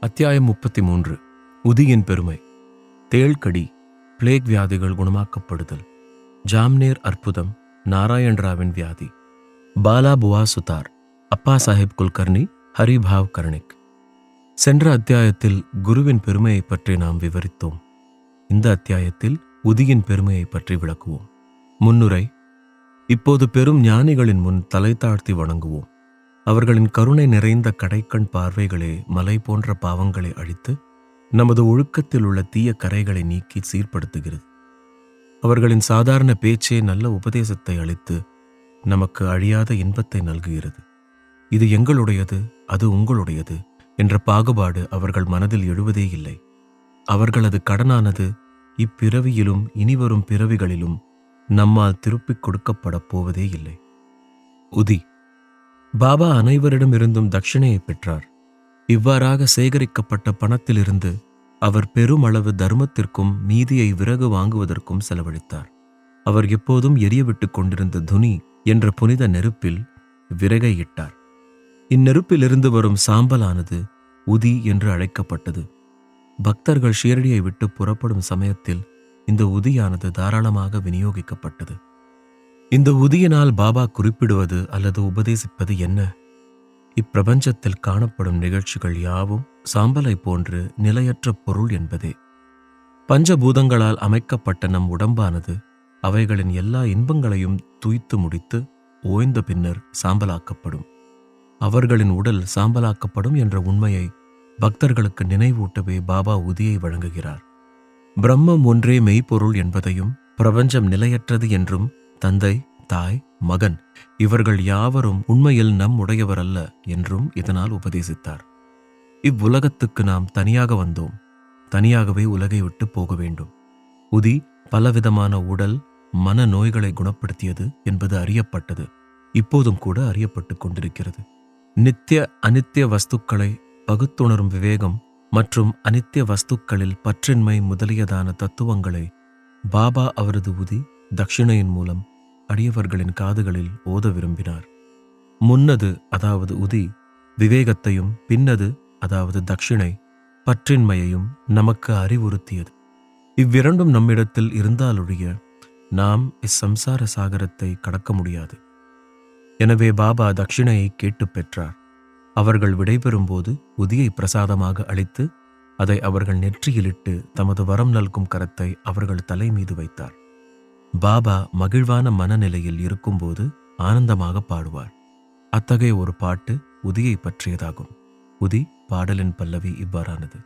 அத்தியாயம் முப்பத்தி மூன்று உதியின் பெருமை. தேள்கடி பிளேக் வியாதிகள் குணமாக்கப்படுதல். ஜாம்னேர் அற்புதம் நாராயண் ராவின் வியாதி. பாலா புவா சுதார் அப்பா சாஹிப் குல்கர்னி ஹரிபாவ் கர்ணிக். சென்ற அத்தியாயத்தில் குருவின் பெருமையை பற்றி நாம் விவரித்தோம். இந்த அத்தியாயத்தில் உதியின் பெருமையை பற்றி விளக்குவோம். முன்னுரை இப்போது பெரும் ஞானிகளின் முன் தலை தாழ்த்தி வணங்குவோம். அவர்களின் கருணை நிறைந்த கடைக்கண் பார்வைகளே மலை போன்ற பாவங்களை அழித்து நமது ஒழுக்கத்தில் உள்ள தீய கரைகளை நீக்கி சீர்படுத்துகிறது. அவர்களின் சாதாரண பேச்சே நல்ல உபதேசத்தை அளித்து நமக்கு அழியாத இன்பத்தை நல்குகிறது. இது எங்களுடையது அது உங்களுடையது என்ற பாகுபாடு அவர்கள் மனதில் எழுவதே இல்லை. அவர்களது கடனானது இப்பிறவியிலும் இனிவரும் பிறவிகளிலும் நம்மால் திருப்பிக் கொடுக்கப்படப் போவதே இல்லை. உதி. பாபா அனைவரிடமிருந்தும் தட்சிணையை பெற்றார். இவ்வாறாக சேகரிக்கப்பட்ட பணத்திலிருந்து அவர் பெருமளவு தர்மத்திற்கும் மீதியை விறகு வாங்குவதற்கும் செலவழித்தார். அவர் எப்போதும் எரியவிட்டுக் கொண்டிருந்த துனி என்ற புனித நெருப்பில் விறகை இட்டார். இந்நெருப்பிலிருந்து வரும் சாம்பலானது உதி என்று அழைக்கப்பட்டது. பக்தர்கள் ஷீரடியை விட்டு புறப்படும் சமயத்தில் இந்த உதியானது தாராளமாக விநியோகிக்கப்பட்டது. இந்த உதியினால் பாபா குறிப்பிடுவது அல்லது உபதேசிப்பது என்ன? இப்பிரபஞ்சத்தில் காணப்படும் நிகழ்ச்சிகள் யாவும் சாம்பலை போன்று நிலையற்ற பொருள் என்பதே. பஞ்சபூதங்களால் அமைக்கப்பட்ட நம் உடம்பானது அவைகளின் எல்லா இன்பங்களையும் துய்த்து முடித்து ஓய்ந்த பின்னர் சாம்பலாக்கப்படும். அவர்களின் உடல் சாம்பலாக்கப்படும் என்ற உண்மையை பக்தர்களுக்கு நினைவூட்டவே பாபா உதியை வழங்குகிறார். பிரம்மம் ஒன்றே மெய்ப்பொருள் என்பதையும் பிரபஞ்சம் நிலையற்றது என்றும் தந்தை தாய் மகன் இவர்கள் யாவரும் உண்மையில் நம் உடையவர் அல்ல என்றும் இதனால் உபதேசித்தார். இவ்வுலகத்துக்கு நாம் தனியாக வந்தோம். தனியாகவே உலகை விட்டு போக வேண்டும். உதி பலவிதமான உடல் மன நோய்களை குணப்படுத்தியது என்பது அறியப்பட்டது. இப்போதும் கூட அறியப்பட்டுக் கொண்டிருக்கிறது. நித்திய அனித்திய வஸ்துக்களை பகுத்துணரும் விவேகம் மற்றும் அனித்திய வஸ்துக்களில் பற்றின்மை முதலியதான தத்துவங்களை பாபா அவரது உதி தட்சிணையின் மூலம் அடியவர்களின் காதுகளில் ஓத விரும்பினார். முன்னது அதாவது உதி விவேகத்தையும் பின்னது அதாவது தட்சிணை பற்றின்மையையும் நமக்கு அறிவுறுத்தியது. இவ்விரண்டும் நம்மிடத்தில் இருந்தாலொழிய நாம் இச்சம்சார சாகரத்தை கடக்க முடியாது. எனவே பாபா தட்சிணையை கேட்டுப் பெற்றார். அவர்கள் விடைபெறும்போது உதியை பிரசாதமாக அளித்து அதை அவர்கள் நெற்றியிலிட்டு தமது வரம் நல்கும் கரத்தை அவர்கள் தலை மீது வைத்தார். பாபா மகிழ்வான மனநிலையில் இருக்கும்போது ஆனந்தமாக பாடுவார். அத்தகைய ஒரு பாட்டு உதியை பற்றியதாகும். உதி பாடலின் பல்லவி இவ்வாறானது.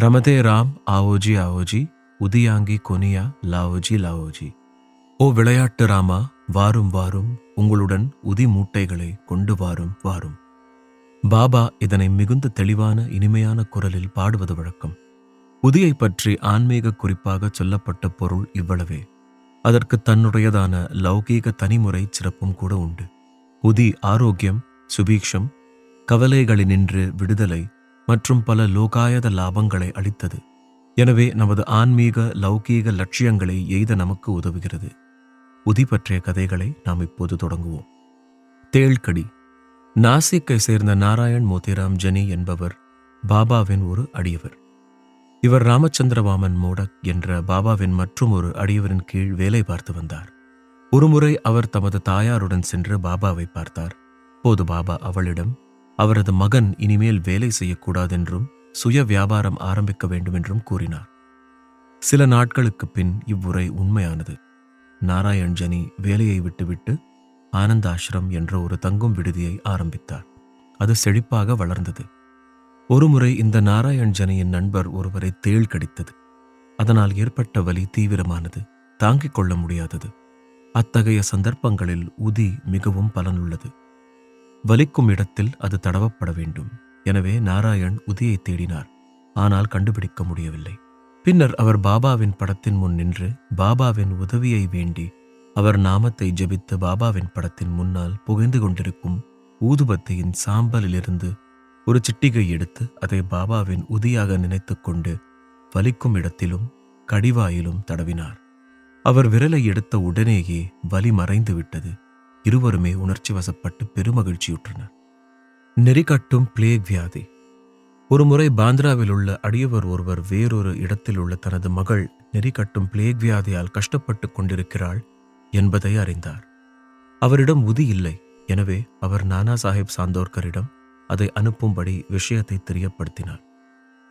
ரமதே ராம் ஆவோஜி ஆவோஜி உதியாங்கி கொனியா லாவோஜி லாவோஜி. ஓ விளையாட்டு ராமா வாரும் வாரும் உங்களுடன் உதி மூட்டைகளை கொண்டு வாரும் வாரும். பாபா இதனை மிகுந்த தெளிவான இனிமையான குரலில் பாடுவது வழக்கம். உதியை பற்றி ஆன்மீக குறிப்பாக சொல்லப்பட்ட பொருள் இவ்வளவே. அதற்கு தன்னுடையதான லௌகீக தனிமுறை சிறப்பும் கூட உண்டு. உதி ஆரோக்கியம் சுபீக்ஷம் கவலைகளினின்று விடுதலை மற்றும் பல லோகாயத லாபங்களை அளித்தது. எனவே நமது ஆன்மீக லௌகீக லட்சியங்களை எய்த நமக்கு உதவுகிறது. உதி பற்றிய கதைகளை நாம் இப்போது தொடங்குவோம். தேள்கடி. நாசிக்கை சேர்ந்த நாராயண் மோதிராம் ஜனி என்பவர் பாபாவின் ஒரு அடியவர். இவர் ராமச்சந்திரவாமன் மோடக் என்ற பாபாவின் மற்றும் ஒரு அடியவரின் கீழ் வேலை பார்த்து வந்தார். ஒருமுறை அவர் தமது தாயாருடன் சென்று பாபாவை பார்த்தார். போது பாபா அவளிடம் அவரது மகன் இனிமேல் வேலை செய்யக்கூடாதென்றும் சுய வியாபாரம் ஆரம்பிக்க வேண்டுமென்றும் கூறினார். சில நாட்களுக்குப் பின் இவ்வுரை உண்மையானது. நாராயண் ஜனி வேலையை விட்டுவிட்டு ஆனந்த ஆசிரம் என்ற ஒரு தங்கும் விடுதியை ஆரம்பித்தார். அது செழிப்பாக வளர்ந்தது. ஒருமுறை இந்த நாராயண் ஜனியின் நண்பர் ஒருவரை தேள் கடித்தது. அதனால் ஏற்பட்ட வலி தீவிரமானது தாங்கிக் கொள்ள முடியாதது. அத்தகைய சந்தர்ப்பங்களில் உதி மிகவும் பலனுள்ளது. வலிக்கும் இடத்தில் அது தடவப்பட வேண்டும். எனவே நாராயண் உதியை தேடினார். ஆனால் கண்டுபிடிக்க முடியவில்லை. பின்னர் அவர் பாபாவின் படத்தின் முன் நின்று பாபாவின் உதவியை வேண்டி அவர் நாமத்தை ஜெபித்து பாபாவின் படத்தின் முன்னால் புகைந்து கொண்டிருக்கும் ஊதுபத்தியின் சாம்பலிலிருந்து ஒரு சிட்டிகை எடுத்து அதை பாபாவின் உதியாக நினைத்துக்கொண்டு வலிக்கும் இடத்திலும் கடிவாயிலும் தடவினார். அவர் விரலை எடுத்த உடனேயே வலி மறைந்து விட்டது. இருவருமே உணர்ச்சி வசப்பட்டு பெருமகிழ்ச்சியுற்றனர். நெறிகட்டும் பிளேக் வியாதி. ஒருமுறை பாந்திராவில் உள்ள அடியவர் ஒருவர் வேறொரு இடத்தில் உள்ள தனது மகள் நெறிகட்டும் பிளேக் வியாதியால் கஷ்டப்பட்டு கொண்டிருக்கிறாள் என்பதை அறிந்தார். அவரிடம் உதி இல்லை. எனவே அவர் நானா சாஹிப் சாந்தோர்கரிடம் அதை அனுப்பும்படி விஷயத்தை தெரியப்படுத்தினார்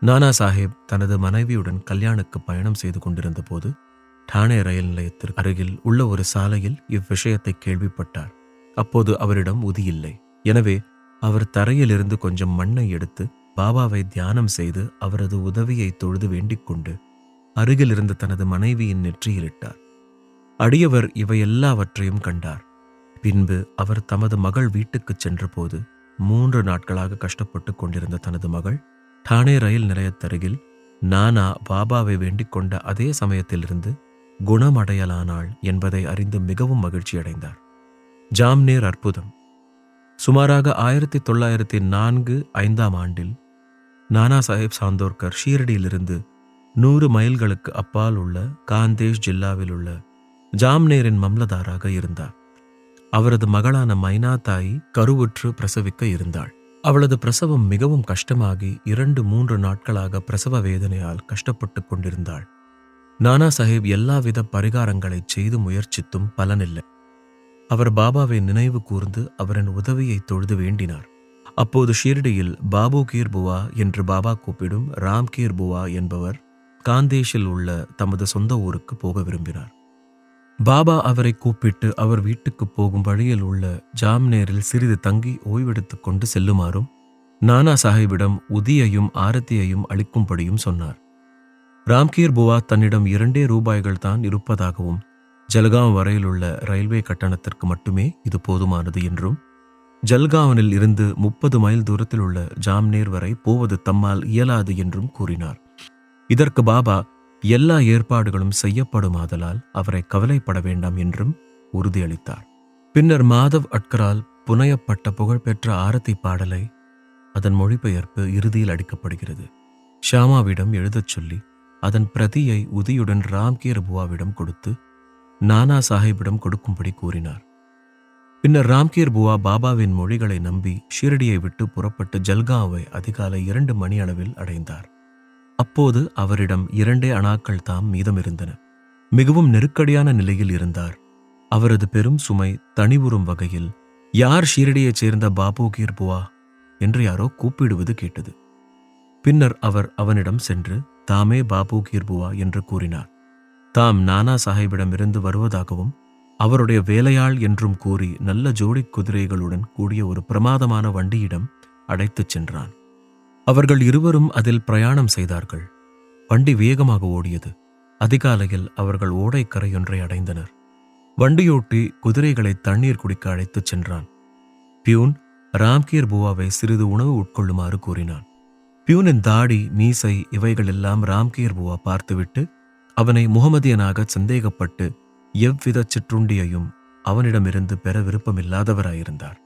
நானா சாஹேப் தனது மனைவியுடன் கல்யாணுக்கு பயணம் செய்து கொண்டிருந்த போது டானே ரயில் நிலையத்திற்கு அருகில் உள்ள ஒரு சாலையில் இவ்விஷயத்தை கேள்விப்பட்டார். அப்போது அவரிடம் உதி இல்லை. எனவே அவர் தரையிலிருந்து கொஞ்சம் மண்ணை எடுத்து பாபாவை தியானம் செய்து அவரது உதவியை தொழுது வேண்டிக் கொண்டு அருகில் இருந்த தனது மனைவியின் நெற்றியிலிட்டார். அடியவர் இவை எல்லாவற்றையும் கண்டார். பின்பு அவர் தமது மகள் வீட்டுக்குச் சென்றபோது மூன்று நாட்களாக கஷ்டப்பட்டு கொண்டிருந்த தனது மகள் டானே ரயில் நிலையத்தருகில் நானா பாபாவை வேண்டிக் கொண்ட அதே சமயத்திலிருந்து குணமடையலானாள் என்பதை அறிந்து மிகவும் மகிழ்ச்சியடைந்தார் ஜாம்னேர் அற்புதம். சுமாராக ஆயிரத்தி தொள்ளாயிரத்தி நான்கு ஐந்தாம் ஆண்டில் நானா சாஹேப் சாந்தோர்கர் ஷீரடியிலிருந்து நூறு மைல்களுக்கு அப்பால் உள்ள காந்தேஷ் ஜில்லாவில் உள்ள ஜாம்னேரின் மம்லதாராக இருந்தார். அவரது மகளான மைனா தாய் கருவுற்று பிரசவிக்க இருந்தாள். அவளது பிரசவம் மிகவும் கஷ்டமாகி இரண்டு மூன்று நாட்களாக பிரசவ வேதனையால் கஷ்டப்பட்டு கொண்டிருந்தாள். நானா சாஹிப் எல்லாவித பரிகாரங்களைச் செய்து முயற்சித்தும் பலனில்லை. அவர் பாபாவை நினைவு கூர்ந்து அவரின் உதவியை தொழுது வேண்டினார். அப்போது ஷீர்டியில் பாபு கீர் புவா என்று பாபா கூப்பிடும் ராம் கீர் புவா என்பவர் காந்தேஷில் உள்ள தமது சொந்த ஊருக்கு போக விரும்பினார். பாபா அவரை கூப்பிட்டு அவர் வீட்டுக்கு போகும் வழியில் உள்ள ஜாம்னேரில் சிறிது தங்கி ஓய்வெடுத்துக் கொண்டு செல்லுமாறும் நானா சாஹிபிடம் உதியையும் ஆரத்தியையும் அளிக்கும்படியும் சொன்னார். ராம்கீர் புவா தன்னிடம் இரண்டே ரூபாய்கள் தான் இருப்பதாகவும் ஜல்காவ் வரையிலுள்ள ரயில்வே கட்டணத்திற்கு மட்டுமே இது போதுமானது என்றும் ஜல்காவனில் இருந்து முப்பது மைல் தூரத்தில் உள்ள ஜாம்நேர் வரை போவது தம்மால் இயலாது என்றும் கூறினார். இதற்கு பாபா எல்லா ஏற்பாடுகளும் செய்யப்படுமாதலால் அவரை கவலைப்பட வேண்டாம் என்றும் உறுதியளித்தார். பின்னர் மாதவ் அட்கரால் புனையப்பட்ட புகழ்பெற்ற ஆரத்தி பாடலை அதன் மொழிபெயர்ப்பு இறுதியில் அடிக்கப்படுகிறது. ஷாமாவிடம் எழுதச் சொல்லி அதன் பிரதியை உதியுடன் ராம்கீர் புவாவிடம் கொடுத்து நானா சாஹிப்பிடம் கொடுக்கும்படி கூறினார். பின்னர் ராம்கீர் புவா பாபாவின் மொழிகளை நம்பி ஷீரடியை விட்டு புறப்பட்டு ஜல்காவை அதிகாலை இரண்டு மணி அளவில் அடைந்தார். அப்போது அவரிடம் இரண்டே அணாக்கள் தாம் மீதமிருந்தன. மிகவும் நெருக்கடியான நிலையில் இருந்தார். அவரது பெரும் சுமை தனிவுறும் வகையில் யார் ஷீரடியைச் சேர்ந்த பாபு கீர்புவா? என்று யாரோ கூப்பிடுவது கேட்டது. பின்னர் அவர் அவனிடம் சென்று தாமே பாபு கீர்புவா என்று கூறினார். தாம் நானா சாஹிபிடமிருந்து வருவதாகவும் அவருடைய வேலையாள் என்றும் கூறி நல்ல ஜோடி குதிரைகளுடன் கூடிய ஒரு பிரமாதமான வண்டியிடம் அடைத்துச் சென்றான். அவர்கள் இருவரும் அதில் பிரயாணம் செய்தார்கள். வண்டி வேகமாக ஓடியது. அதிகாலையில் அவர்கள் ஓடைக்கரையொன்றை அடைந்தனர். வண்டியோட்டி குதிரைகளை தண்ணீர் குடிக்க அழைத்துச் சென்றான். பியூன் ராம்கீர் புவாவை சிறிது உணவு உட்கொள்ளுமாறு கூறினான். பியூனின் தாடி மீசை இவைகளெல்லாம் ராம்கீர் புவா பார்த்துவிட்டு அவனை முகமதியனாக சந்தேகப்பட்டு எவ்வித சிற்றுண்டியையும் அவனிடமிருந்து பெற விருப்பமில்லாதவராயிருந்தார்.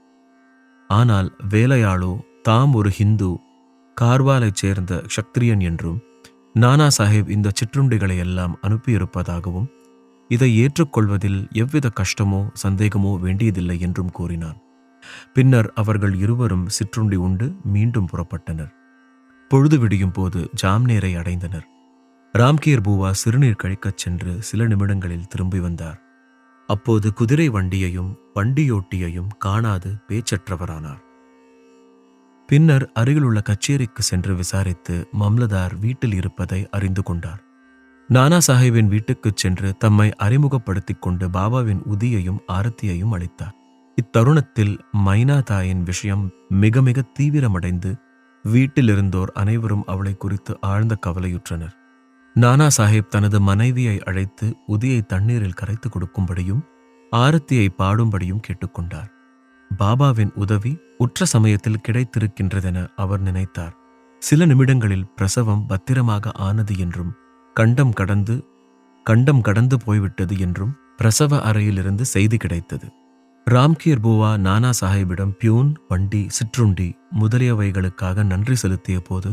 ஆனால் வேலையாளோ தாம் ஒரு ஹிந்து கார்வாலைச் சேர்ந்த சக்திரியன் என்றும் நானா சாஹிப் இந்த சிற்றுண்டிகளை எல்லாம் அனுப்பியிருப்பதாகவும் இதை ஏற்றுக்கொள்வதில் எவ்வித கஷ்டமோ சந்தேகமோ வேண்டியதில்லை என்றும் கூறினான். பின்னர் அவர்கள் இருவரும் சிற்றுண்டி உண்டு மீண்டும் புறப்பட்டனர். பொழுது விடியும் போது ஜாம்நேரை அடைந்தனர். ராம்கீர் பூவா சிறுநீர் கழிக்கச் சென்று சில நிமிடங்களில் திரும்பி வந்தார். அப்போது குதிரை வண்டியையும் வண்டியோட்டியையும் காணாது பேச்சற்றவரானார். பின்னர் அருகிலுள்ள கச்சேரிக்கு சென்று விசாரித்து மம்லதார் வீட்டில் இருப்பதை அறிந்து கொண்டார். நானா சாஹிப்பின் வீட்டுக்குச் சென்று தம்மை அறிமுகப்படுத்திக் கொண்டு பாபாவின் உதியையும் ஆரத்தியையும் அளித்தார். இத்தருணத்தில் மைனா தாயின் விஷயம் மிக மிக தீவிரமடைந்து வீட்டிலிருந்தோர் அனைவரும் அவளை குறித்து ஆழ்ந்த கவலையுற்றனர். நானா சாஹிப் தனது மனைவியை அழைத்து உதியை தண்ணீரில் கரைத்து கொடுக்கும்படியும் ஆரத்தியை பாடும்படியும் கேட்டுக்கொண்டார். பாபாவின் உதவி உற்ற சமயத்தில் கிடைத்திருக்கின்றதென அவர் நினைத்தார். சில நிமிடங்களில் பிரசவம் பத்திரமாக ஆனது என்றும் கண்டம் கடந்து கண்டம் கடந்து போய்விட்டது என்றும் பிரசவ அறையிலிருந்து செய்தி கிடைத்தது. ராம்கீர் பூவா நானா சாஹிப்பிடம் பியூன் வண்டி சிற்றுண்டி முதலியவைகளுக்காக நன்றி செலுத்திய போது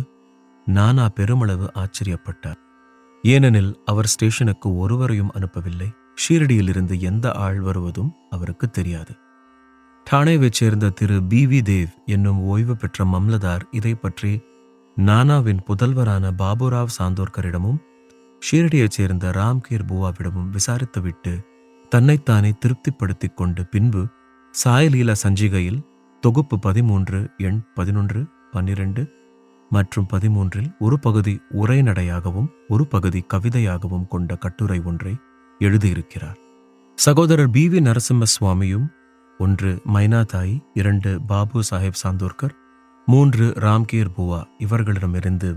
நானா பெருமளவு ஆச்சரியப்பட்டார். ஏனெனில் அவர் ஸ்டேஷனுக்கு ஒருவரையும் அனுப்பவில்லை. ஷீரடியிலிருந்து எந்த ஆள் வருவதும் அவருக்கு தெரியாது. டானேவைச் சேர்ந்த திரு பி வி தேவ் என்னும் ஓய்வு பெற்ற மம்லதார் இதை பற்றி நானாவின் புதல்வரான பாபுராவ் சாந்தோர்கரிடமும் ஷீரடியைச் சேர்ந்த ராம்கீர் பூவாவிடமும் விசாரித்துவிட்டு தன்னைத்தானே திருப்திப்படுத்திக் கொண்டு பின்பு சாயலீலா சஞ்சிகையில் தொகுப்பு பதிமூன்று எண் பதினொன்று பன்னிரண்டு மற்றும் பதிமூன்றில் ஒரு பகுதி உரைநடையாகவும் ஒரு பகுதி கவிதையாகவும் கொண்ட கட்டுரை ஒன்றை எழுதியிருக்கிறார். சகோதரர் பி வி நரசிம்ம சுவாமியும் ஒன்று மைனாதாய் இரண்டு பாபு சாஹேப் சாந்தோர்கர் மூன்று ராம்கீர் புவா இவர்களிடமிருந்து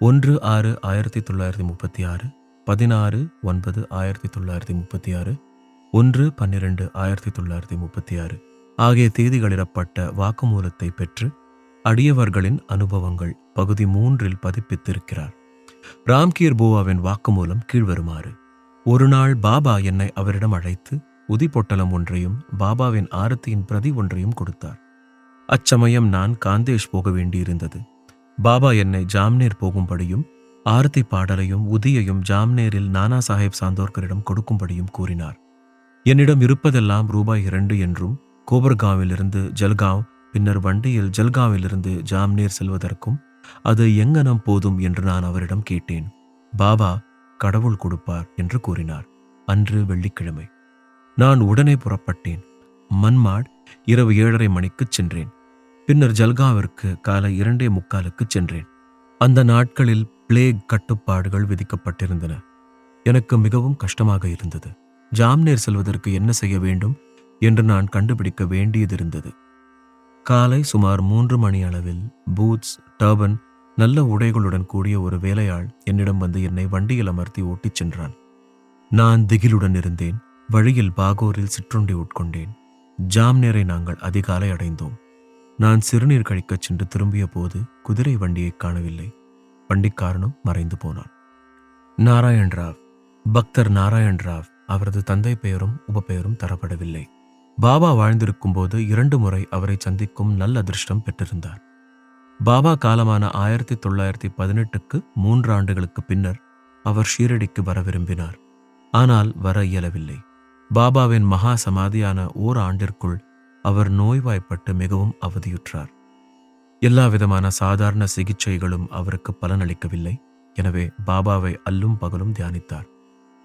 ஒன்று ஆறு ஆயிரத்தி தொள்ளாயிரத்தி முப்பத்தி ஆறு பதினாறு ஒன்பது ஆயிரத்தி தொள்ளாயிரத்தி முப்பத்தி ஆறு ஒன்று பன்னிரண்டு ஆயிரத்தி தொள்ளாயிரத்தி முப்பத்தி ஆறு ஆகிய தேதிகளிடப்பட்ட வாக்குமூலத்தை பெற்று அடியவர்களின் அனுபவங்கள் பகுதி மூன்றில் பதிப்பித்திருக்கிறார். ராம்கீர் பூவாவின் வாக்குமூலம் கீழ்வருமாறு ஒரு நாள் பாபா என்னை அவரிடம் அழைத்து உதி பொட்டலம் ஒன்றையும் பாபாவின் ஆரத்தியின் பிரதி ஒன்றையும் கொடுத்தார். அச்சமயம் நான் காந்தேஷ் போக வேண்டியிருந்தது. பாபா என்னை ஜாம்னேர் போகும்படியும் ஆரத்தி பாடலையும் உதியையும் ஜாம்னேரில் நானா சாஹேப் சாந்தோர்கரிடம் கொடுக்கும்படியும் கூறினார். என்னிடம் இருப்பதெல்லாம் ரூபாய் இரண்டு என்றும் கோபர்காவிலிருந்து ஜல்காவ் பின்னர் வண்டியில் ஜல்காவிலிருந்து ஜாம்னேர் செல்வதற்கும் அது எங்கனம் போதும் என்று நான் அவரிடம் கேட்டேன். பாபா கடவுள் கொடுப்பார் என்று கூறினார். அன்று வெள்ளிக்கிழமை. நான் உடனே புறப்பட்டேன். மன்மாட் இரவு ஏழரை மணிக்குச் சென்றேன். பின்னர் ஜல்காவிற்கு காலை இரண்டே முக்காலுக்குச் சென்றேன். அந்த நாட்களில் பிளேக் கட்டுப்பாடுகள் விதிக்கப்பட்டிருந்தன. எனக்கு மிகவும் கஷ்டமாக இருந்தது. ஜாம்நேர் செல்வதற்கு என்ன செய்ய வேண்டும் என்று நான் கண்டுபிடிக்க வேண்டியதிருந்தது. காலை சுமார் மூன்று மணி அளவில் பூட்ஸ் டர்பன் நல்ல உடைகளுடன் கூடிய ஒரு வேலையாள் என்னிடம் வந்து என்னை வண்டியில் அமர்த்தி ஓட்டிச் சென்றான். நான் திகிலுடன் இருந்தேன். வழியில் பாகூரில் சிற்றுண்டி உட்கொண்டேன். ஜாம்னேரை நாங்கள் அதிகாலை அடைந்தோம். நான் சிறுநீர் கழிக்கச் சென்று திரும்பிய போது குதிரை வண்டியை காணவில்லை. வண்டிக்காரனும் மறைந்து போனான். நாராயண் ராவ் பக்தர் நாராயண் ராவ் அவரது தந்தை பெயரும் உபபெயரும் தரப்படவில்லை. பாபா வாழ்ந்திருக்கும் போது இரண்டு முறை அவரை சந்திக்கும் நல்ல அதிர்ஷ்டம் பெற்றிருந்தார். பாபா காலமான ஆயிரத்தி தொள்ளாயிரத்தி பதினெட்டுக்கு மூன்று ஆண்டுகளுக்கு பின்னர் அவர் ஷீரடிக்கு வர விரும்பினார். ஆனால் வர இயலவில்லை. பாபாவின் மகா சமாதியான ஓர் ஆண்டிற்குள் அவர் நோய்வாய்ப்பட்டு மிகவும் அவதியுற்றார். எல்லா விதமான சாதாரண சிகிச்சைகளும் அவருக்கு பலனளிக்கவில்லை. எனவே பாபாவை அல்லும் பகலும் தியானித்தார்.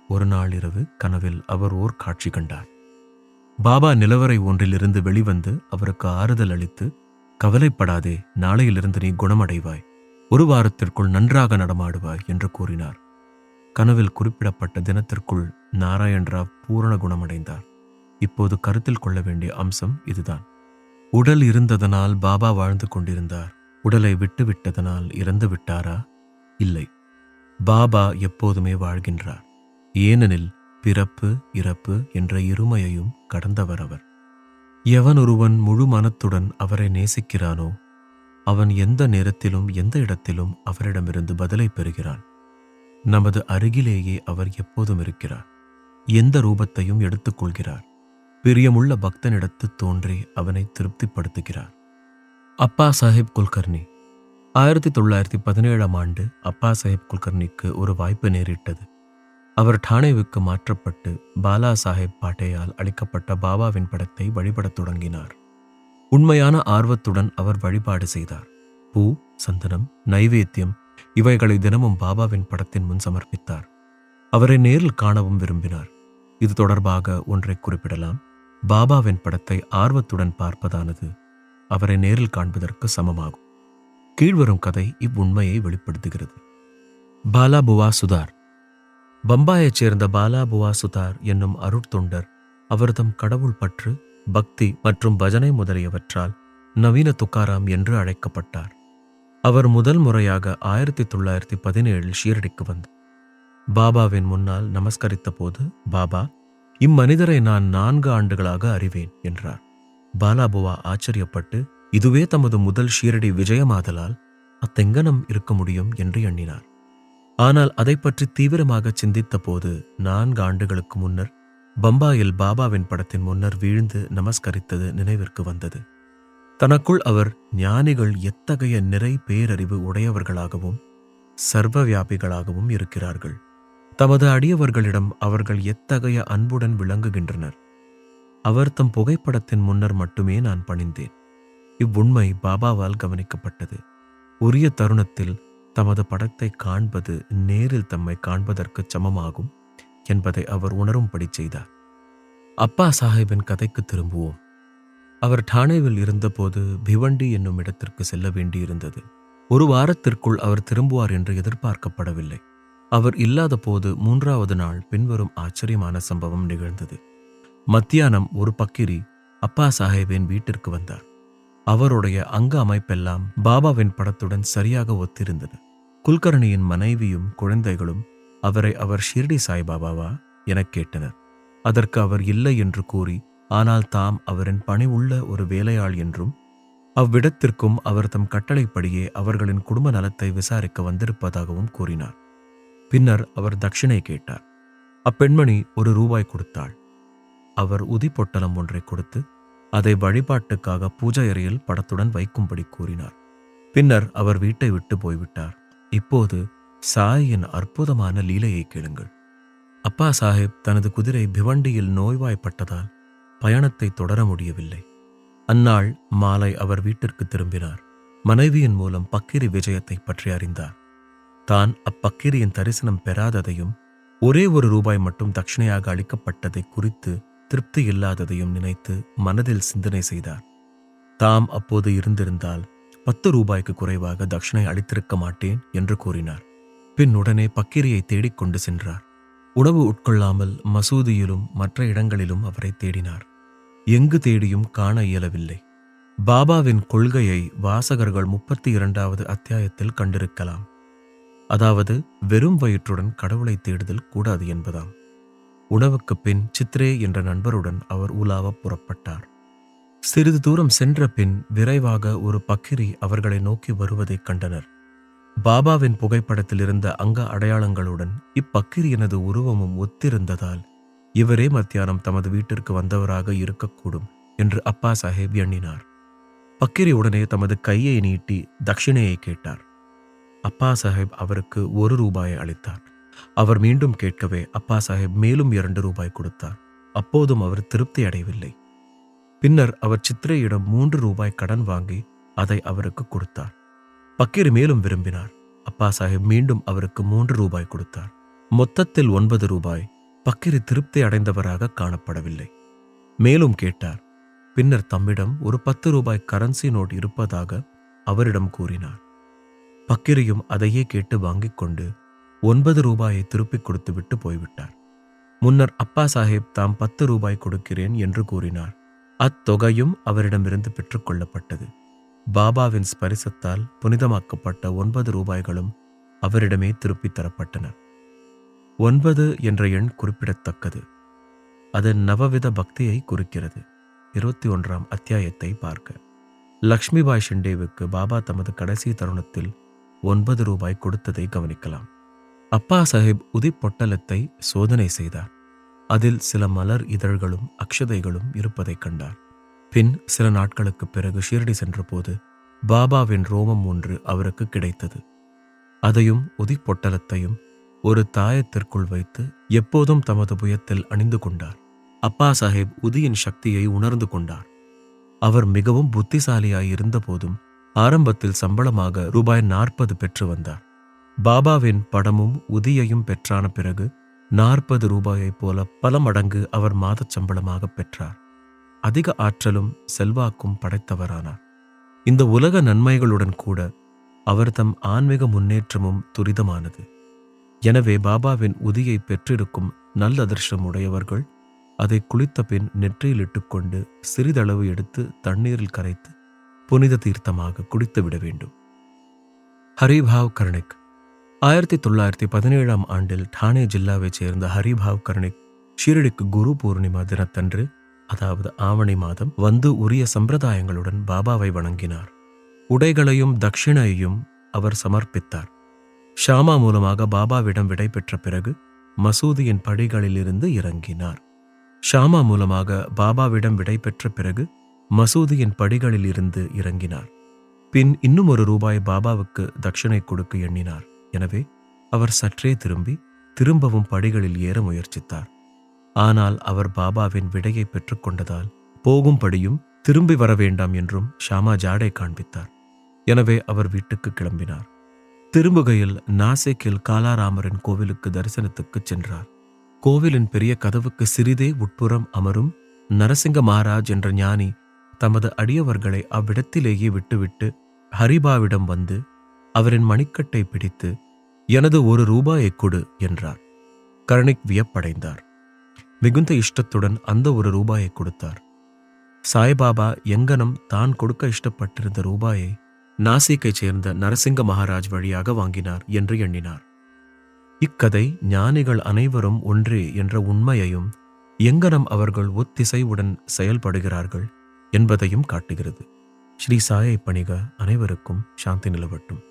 ஒரு நாள் இரவு கனவில் அவர் ஓர் காட்சி கண்டார். பாபா நிலவரை ஒன்றிலிருந்து வெளிவந்து அவருக்கு ஆறுதல் அளித்து கவலைப்படாதே நாளையிலிருந்து நீ குணமடைவாய். ஒரு வாரத்திற்குள் நன்றாக நடமாடுவாய் என்று கூறினார். கனவில் குறிப்பிடப்பட்ட தினத்திற்குள் நாராயண் ராவ் பூரண குணமடைந்தார். இப்போது கருத்தில் கொள்ள வேண்டிய அம்சம் இதுதான். உடல் இருந்ததனால் பாபா வாழ்ந்து கொண்டிருந்தார். உடலை விட்டுவிட்டதனால் இறந்து விட்டாரா? இல்லை. பாபா எப்போதுமே வாழ்கின்றார். ஏனெனில் பிறப்பு இறப்பு என்ற இருமையையும் கடந்தவர் அவர். எவன் ஒருவன் முழு மனத்துடன் அவரை நேசிக்கிறானோ அவன் எந்த நேரத்திலும் எந்த இடத்திலும் அவரிடமிருந்து பதிலை பெறுகிறான். நமது அருகிலேயே அவர் எப்போதும் இருக்கிறார். எந்த ரூபத்தையும் எடுத்துக்கொள்கிறார். பிரியமுள்ள பக்தனிடத்து தோன்றி அவனை திருப்திப்படுத்துகிறார். அப்பா சாஹிப் குல்கர்னி ஆயிரத்தி தொள்ளாயிரத்தி பதினேழாம் ஆண்டு அப்பா சாஹிப் குல்கர்னிக்கு ஒரு வாய்ப்பு நேரிட்டது. அவர் டானேவுக்கு மாற்றப்பட்டு பாலா சாஹேப் பாட்டேயால் அளிக்கப்பட்ட பாபாவின் படத்தை வழிபடத் தொடங்கினார். உண்மையான ஆர்வத்துடன் அவர் வழிபாடு செய்தார். பூ சந்தனம் நைவேத்தியம் இவைகளை தினமும் பாபாவின் படத்தின் முன் சமர்ப்பித்தார். அவரை நேரில் காணவும் விரும்பினார். இது தொடர்பாக ஒன்றை குறிப்பிடலாம். பாபாவின் படத்தை ஆர்வத்துடன் பார்ப்பதானது அவரை நேரில் காண்பதற்கு சமமாகும். கீழ்வரும் கதை இவ்வுண்மையை வெளிப்படுத்துகிறது. பாலாபுவா சுதார் பம்பாயைச் சேர்ந்த பாலாபுவா சுதார் என்னும் அருட்தொண்டர் அவர்தம் கடவுள் பற்று பக்தி மற்றும் பஜனை முதலியவற்றால் நவீன துக்காராம் என்று அழைக்கப்பட்டார். அவர் முதல் முறையாக ஆயிரத்தி தொள்ளாயிரத்தி பதினேழில் ஷீரடிக்கு வந்தார். பாபாவின் முன்னால் நமஸ்கரித்த போது பாபா இம்மனிதரை நான் நான்கு ஆண்டுகளாக அறிவேன் என்றார். பாலாபுவா ஆச்சரியப்பட்டு இதுவே தமது முதல் ஷீரடி விஜயமாதலால் அத்தெங்கனம் இருக்க முடியும்? என்று எண்ணினார். ஆனால் அதை பற்றி தீவிரமாக சிந்தித்த போது நான்கு ஆண்டுகளுக்கு முன்னர் பம்பாயில் பாபாவின் படத்தின் முன்னர் வீழ்ந்து நமஸ்கரித்தது நினைவிற்கு வந்தது. தனக்குள் அவர் ஞானிகள் எத்தகைய நிறை பேரறிவு உடையவர்களாகவும் சர்வ வியாபிகளாகவும் இருக்கிறார்கள். தமது அடியவர்களிடம் அவர்கள் எத்தகைய அன்புடன் விளங்குகின்றனர். அவர் தம் புகைப்படத்தின் முன்னர் மட்டுமே நான் பணிந்தேன். இவ்வுண்மை பாபாவால் கவனிக்கப்பட்டது. உரிய தருணத்தில் தமது படத்தை காண்பது நேரில் தம்மை காண்பதற்கு சமமாகும் என்பதை அவர் உணரும்படி செய்தார். அப்பா சாஹேபின் கதைக்கு திரும்புவோம். அவர் டானேவில் இருந்தபோது பிவண்டி என்னும் இடத்திற்கு செல்ல வேண்டியிருந்தது. ஒரு வாரத்திற்குள் அவர் திரும்புவார் என்று எதிர்பார்க்கப்படவில்லை. அவர் இல்லாத போது மூன்றாவது நாள் பின்வரும் ஆச்சரியமான சம்பவம் நிகழ்ந்தது. மத்தியானம் ஒரு பக்கிரி அப்பா சாஹேபின் வீட்டிற்கு வந்தார். அவருடைய அங்க அமைப்பெல்லாம் பாபாவின் படத்துடன் சரியாக ஒத்திருந்தது. குல்கர்ணியின் மனைவியும் குழந்தைகளும் அவரை அவர் ஷிர்டி சாய்பாபாவா? எனக் கேட்டனர். அதற்கு அவர் இல்லை என்று கூறி ஆனால் தாம் அவரின் பணி உள்ள ஒரு வேலையாள் என்றும் அவ்விடத்திற்கும் அவர் தம் கட்டளைப்படியே அவர்களின் குடும்ப நலத்தை விசாரிக்க வந்திருப்பதாகவும் கூறினார். பின்னர் அவர் தட்சிணை கேட்டார். அப்பெண்மணி ஒரு ரூபாய் கொடுத்தாள். அவர் உதி பொட்டலம் ஒன்றை கொடுத்து அதை வழிபாட்டுக்காக பூஜை அறையில் படத்துடன் வைக்கும்படி கூறினார். பின்னர் அவர் வீட்டை விட்டு போய்விட்டார். இப்போது சாயின் அற்புதமான லீலையை கேளுங்கள். அப்பா சாஹிப் தனது குதிரை பிவண்டியில் நோய்வாய்ப்பட்டதால் பயணத்தை தொடர முடியவில்லை. அந்நாள் மாலை அவர் வீட்டிற்கு திரும்பினார். மனைவியின் மூலம் பக்கிரி விஜயத்தை பற்றி அறிந்தார். தான் அப்பக்கிரியின் தரிசனம் பெறாததையும் ஒரே ஒரு ரூபாய் மட்டும் தட்சிணையாக அளிக்கப்பட்டதை குறித்து திருப்தி இல்லாததையும் நினைத்து மனதில் சிந்தனை செய்தார். தாம் அப்போது இருந்திருந்தால் பத்து ரூபாய்க்கு குறைவாக தட்சிணை அளித்திருக்க மாட்டேன் என்று கூறினார். பின் உடனே பக்கிரியை தேடிக்கொண்டு சென்றார். உணவு உட்கொள்ளாமல் மசூதியிலும் மற்ற இடங்களிலும் அவரை தேடினார். எங்கு தேடியும் காண இயலவில்லை. பாபாவின் கொள்கையை வாசகர்கள் முப்பத்தி இரண்டாவது அத்தியாயத்தில் கண்டிருக்கலாம். அதாவது வெறும் வயிற்றுடன் கடவுளை தேடுதல் கூடாது என்பதாம். உணவுக்கு பின் சித்ரே என்ற நண்பருடன் அவர் உலாவ புறப்பட்டார். சிறிது தூரம் சென்ற பின் விரைவாக ஒரு பக்கிரி அவர்களை நோக்கி வருவதைக் கண்டனர். பாபாவின் புகைப்படத்தில் இருந்த அங்க அடையாளங்களுடன் இப்பக்கிரியனது உருவமும் ஒத்திருந்ததால் இவரே மத்தியானம் தமது வீட்டிற்கு வந்தவராக இருக்கக்கூடும் என்று அப்பா சாஹேப் எண்ணினார். பக்கிரி உடனே தமது கையை நீட்டி தட்சிணையை கேட்டார். அப்பா சாஹேப் அவருக்கு ஒரு ரூபாயை அளித்தார். அவர் மீண்டும் கேட்கவே அப்பா சாஹேப் மேலும் இரண்டு ரூபாய் கொடுத்தார். அப்போதும் அவர் திருப்தி அடையவில்லை. பின்னர் அவர் சித்திரையிடம் மூன்று ரூபாய் கடன் வாங்கி அதை அவருக்கு கொடுத்தார். பக்கீர் மேலும் விரும்பினார். அப்பா சாஹேப் மீண்டும் அவருக்கு மூன்று ரூபாய் கொடுத்தார். மொத்தத்தில் ஒன்பது ரூபாய் பக்கிரி திருப்தி அடைந்தவராக காணப்படவில்லை. மேலும் கேட்டார் பின்னர் தம்மிடம் ஒரு பத்து ரூபாய் கரன்சி நோட் இருப்பதாக அவரிடம் கூறினார். பக்கிரியும் அதையே கேட்டு வாங்கிக் கொண்டு ஒன்பது ரூபாயை திருப்பிக் கொடுத்துவிட்டு போய்விட்டார். முன்னர் அப்பா சாஹேப் தாம் பத்து ரூபாய் கொடுக்கிறேன் என்று கூறினார். அத்தொகையும் அவரிடமிருந்து பெற்றுக்கொள்ளப்பட்டது பாபாவின் ஸ்பரிசத்தால் புனிதமாக்கப்பட்ட ஒன்பது ரூபாய்களும் அவரிடமே திருப்பித் தரப்பட்டன. ஒன்பது என்ற எண் குறிப்பிடத்தக்கது. அது நவவித பக்தியை குறிக்கிறது. இருபத்தி ஒன்றாம் அத்தியாயத்தை பார்க்க. லக்ஷ்மிபாய் ஷிண்டேவுக்கு பாபா தமது கடைசி தருணத்தில் ஒன்பது ரூபாய் கொடுத்ததை கவனிக்கலாம். அப்பா சாஹிப் உதிப்பொட்டலத்தை சோதனை செய்தார். அதில் சில மலர் இதழ்களும் அக்ஷதைகளும் இருப்பதைக் கண்டார். பின் சில நாட்களுக்குப் பிறகு ஷீரடி சென்றபோது பாபாவின் ரோமம் ஒன்று அவருக்கு கிடைத்தது. அதையும் உதிப்பொட்டலத்தையும் ஒரு தாயத்திற்குள் வைத்து எப்போதும் தமது புயத்தில் அணிந்து கொண்டார். அப்பா சாஹேப் உதியின் சக்தியை உணர்ந்து கொண்டார். அவர் மிகவும் புத்திசாலியாய் இருந்தபோதும் ஆரம்பத்தில் சம்பளமாக ரூபாய் நாற்பது பெற்று வந்தார். பாபாவின் படமும் உதியையும் பெற்றான பிறகு நாற்பது ரூபாயைப் போல பல மடங்கு அவர் மாதச் சம்பளமாக பெற்றார். அதிக ஆற்றலும் செல்வாக்கும் படைத்தவரானார். இந்த உலக நன்மைகளுடன் கூட அவர் தம் ஆன்மீக முன்னேற்றமும் துரிதமானது. எனவே பாபாவின் உதியை பெற்றிருக்கும் நல்ல அதிர்ஷ்டம் உடையவர்கள் அதை குளித்த பின் நெற்றியில் இட்டுக்கொண்டு சிறிதளவு எடுத்து தண்ணீரில் கரைத்து புனித தீர்த்தமாக குடித்து விட வேண்டும். ஹரிபாவ் கர்ணிக். ஆயிரத்தி தொள்ளாயிரத்தி பதினேழாம் ஆண்டில் டானே ஜில்லாவைச் சேர்ந்த ஹரிபாவ் கர்ணிக் ஷீரடிக்கு குரு பூர்ணிமா தினத்தன்று அதாவது ஆவணி மாதம் வந்து உரிய சம்பிரதாயங்களுடன் பாபாவை வணங்கினார். உடைகளையும் தட்சிணையையும் அவர் சமர்ப்பித்தார். ஷாமா மூலமாக பாபாவிடம் விடை பெற்ற பிறகு மசூதியின் படிகளிலிருந்து இறங்கினார். ஷாமா மூலமாக பாபாவிடம் விடை பெற்ற பிறகு மசூதியின் படிகளிலிருந்து இறங்கினார். பின் இன்னும் ஒரு ரூபாய் பாபாவுக்கு தட்சிணை கொடுக்க எண்ணினார். எனவே அவர் சற்றே திரும்பி திரும்பவும் படிகளில் ஏற முயற்சித்தார். ஆனால் அவர் பாபாவின் விடையை பெற்றுக்கொண்டதால் போகும்படியும் திரும்பி வர வேண்டாம் என்றும் ஷாமா ஜாடை காண்பித்தார். எனவே அவர் வீட்டுக்கு கிளம்பினார். திரும்புகையில் நாசிக்கில் காலாராமரின் கோவிலுக்கு தரிசனத்துக்கு சென்றார். கோவிலின் பெரிய கதவுக்கு சிறிதே உட்புறம் அமரும் நரசிங்க மகாராஜ் என்ற ஞானி தமது அடியவர்களை அவ்விடத்திலேயே விட்டுவிட்டு ஹரிபாவிடம் வந்து அவரின் மணிக்கட்டை பிடித்து எனது ஒரு ரூபாயை கொடு என்றார். கருணிக் வியப்படைந்தார். மிகுந்த இஷ்டத்துடன் அந்த ஒரு ரூபாயை கொடுத்தார். சாய்பாபா எங்கனம் தான் கொடுக்க இஷ்டப்பட்டிருந்த ரூபாயை நாசிக்கைச் சேர்ந்த நரசிங்க மகாராஜ் வழியாக வாங்கினார் என்று எண்ணினார். இக்கதை ஞானிகள் அனைவரும் ஒன்றே என்ற உண்மையையும் எங்கனம் அவர்கள் ஒத்திசைவுடன் செயல்படுகிறார்கள் என்பதையும் காட்டுகிறது. ஸ்ரீ சாயை பணிக அனைவருக்கும் சாந்தி நிலவட்டும்.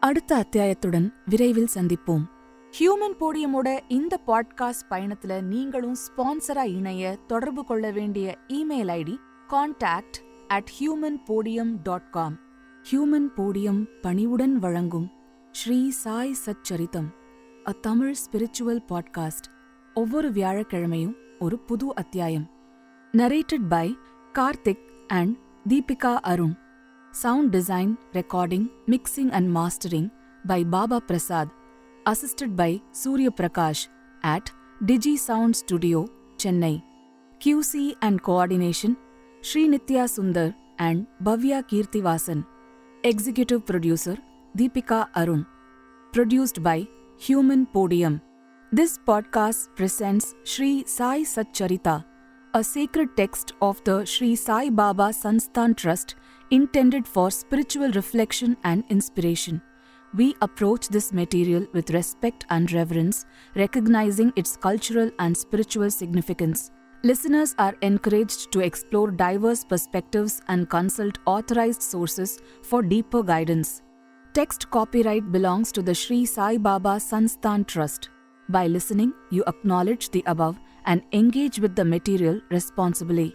அடுத்த அத்தியாயத்துடன் விரைவில் சந்திப்போம். ஹியூமன் போடியமோட இந்த பாட்காஸ்ட் பயணத்துல நீங்களும் ஸ்பான்சரா இணைய தொடர்பு கொள்ள வேண்டிய email ID contact at Human Podium dot com Human Podium பணிவுடன் வழங்கும் Shri Sai Satcharitham a Tamil spiritual podcast ஒவ்வொரு வியாழக்கிழமையும் ஒரு புது அத்தியாயம் narrated by Karthik and Deepika Arun sound design recording mixing and mastering by Baba Prasad assisted by Surya Prakash at D G sound studio Chennai QC and coordination Srinitya Sundar and Bhavya Keerthivasan Executive producer Deepika Arun. Produced by Human Podium. This podcast presents Sri Sai Satcharita, a sacred text of the Sri Sai Baba Sansthan Trust intended for spiritual reflection and inspiration. We approach this material with respect and reverence, recognizing its cultural and spiritual significance. Listeners are encouraged to explore diverse perspectives and consult authorized sources for deeper guidance. Text copyright belongs to the Sri Sai Baba Sansthan Trust. By listening, you acknowledge the above and engage with the material responsibly.